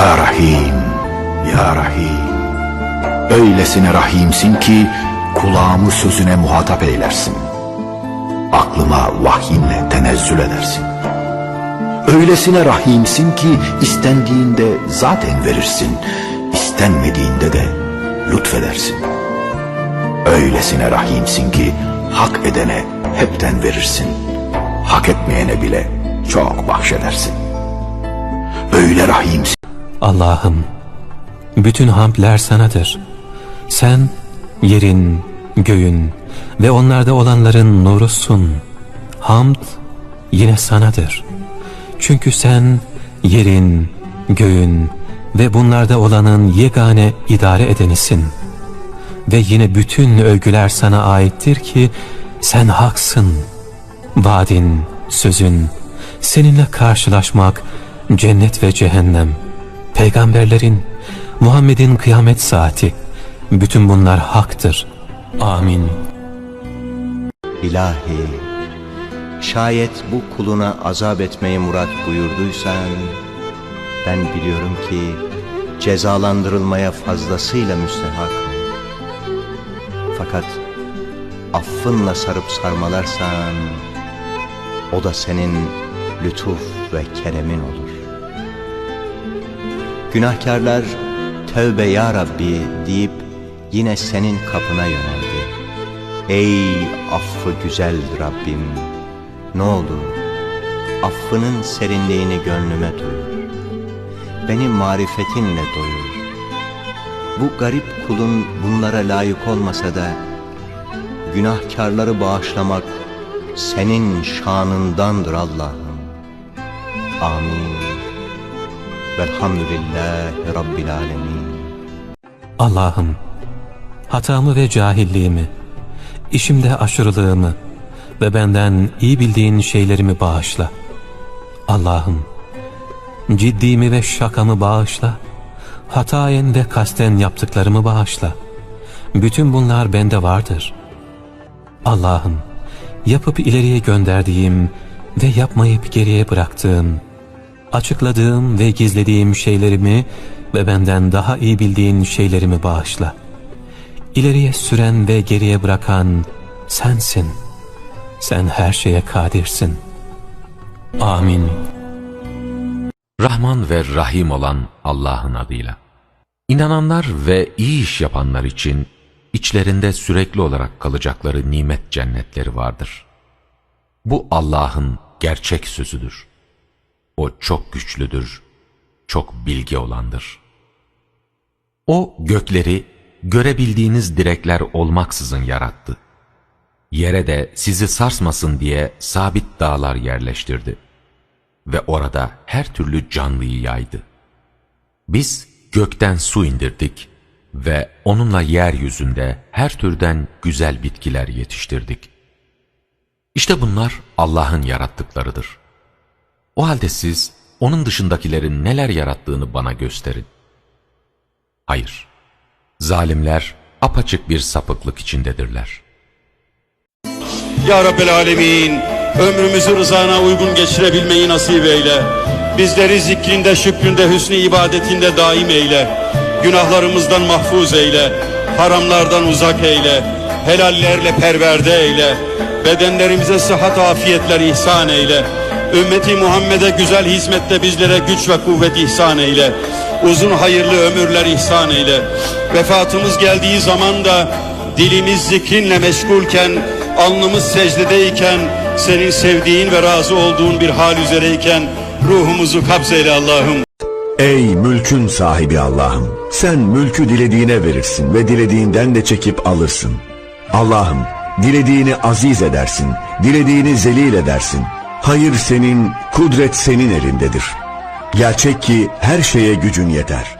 Ya Rahim, Ya Rahim. Öylesine rahimsin ki kulağımı sözüne muhatap eylersin. Aklıma vahyinle tenezzül edersin. Öylesine rahimsin ki istendiğinde zaten verirsin, istenmediğinde de lütfedersin. Öylesine rahimsin ki hak edene hepten verirsin, hak etmeyene bile çok bahşedersin. Öyle rahimsin. Allah'ım, bütün hamdler sanadır. Sen yerin, göğün ve onlarda olanların nurusun. Hamd yine sanadır. Çünkü sen yerin, göğün ve bunlarda olanın yegane idare edenisin. Ve yine bütün övgüler sana aittir ki sen haksın. Vaadin, sözün, seninle karşılaşmak, cennet ve cehennem, peygamberlerin, Muhammed'in kıyamet saati, bütün bunlar haktır. Amin. İlahi, şayet bu kuluna azap etmeyi murat buyurduysan, ben biliyorum ki cezalandırılmaya fazlasıyla müstehakım. Fakat affınla sarıp sarmalarsan, o da senin lütuf ve keremin olur. Günahkarlar tövbe ya Rabbi deyip yine senin kapına yöneldi. Ey affı güzel Rabbim, ne olur affının serinliğini gönlüme duyur. Beni marifetinle doyur. Bu garip kulun bunlara layık olmasa da günahkarları bağışlamak senin şanındandır Allah'ım. Amin. Velhamdülillahi Rabbil Alemin. Allah'ım, hatamı ve cahilliğimi, işimde aşırılığımı ve benden iyi bildiğin şeylerimi bağışla. Allah'ım, ciddimi ve şakamı bağışla, hatayen ve kasten yaptıklarımı bağışla. Bütün bunlar bende vardır. Allah'ım, yapıp ileriye gönderdiğim ve yapmayıp geriye bıraktığım, açıkladığım ve gizlediğim şeylerimi ve benden daha iyi bildiğin şeylerimi bağışla. İleriye süren ve geriye bırakan sensin. Sen her şeye kadirsin. Amin. Rahman ve Rahim olan Allah'ın adıyla. İnananlar ve iyi iş yapanlar için içlerinde sürekli olarak kalacakları nimet cennetleri vardır. Bu Allah'ın gerçek sözüdür. O çok güçlüdür, çok bilgi olandır. O gökleri görebildiğiniz direkler olmaksızın yarattı. Yere de sizi sarsmasın diye sabit dağlar yerleştirdi. Ve orada her türlü canlıyı yaydı. Biz gökten su indirdik ve onunla yeryüzünde her türden güzel bitkiler yetiştirdik. İşte bunlar Allah'ın yarattıklarıdır. O halde siz onun dışındakilerin neler yarattığını bana gösterin. Hayır, zalimler apaçık bir sapıklık içindedirler. Ya Rabbel Alemin, ömrümüzü rızana uygun geçirebilmeyi nasip eyle. Bizleri zikrinde, şükründe, hüsnü ibadetinde daim eyle. Günahlarımızdan mahfuz eyle. Haramlardan uzak eyle. Helallerle perverde eyle. Bedenlerimize sıhhat afiyetler ihsan eyle. Ümmeti Muhammed'e güzel hizmette bizlere güç ve kuvvet ihsan eyle. Uzun hayırlı ömürler ihsan eyle. Vefatımız geldiği zaman da dilimiz zikrinle meşgulken, alnımız secdedeyken, senin sevdiğin ve razı olduğun bir hal üzereyken ruhumuzu kabzeyle Allah'ım. Ey mülkün sahibi Allah'ım! Sen mülkü dilediğine verirsin ve dilediğinden de çekip alırsın. Allah'ım, dilediğini aziz edersin, dilediğini zelil edersin. Hayır senin, kudret senin elindedir. Gerçek ki her şeye gücün yeter.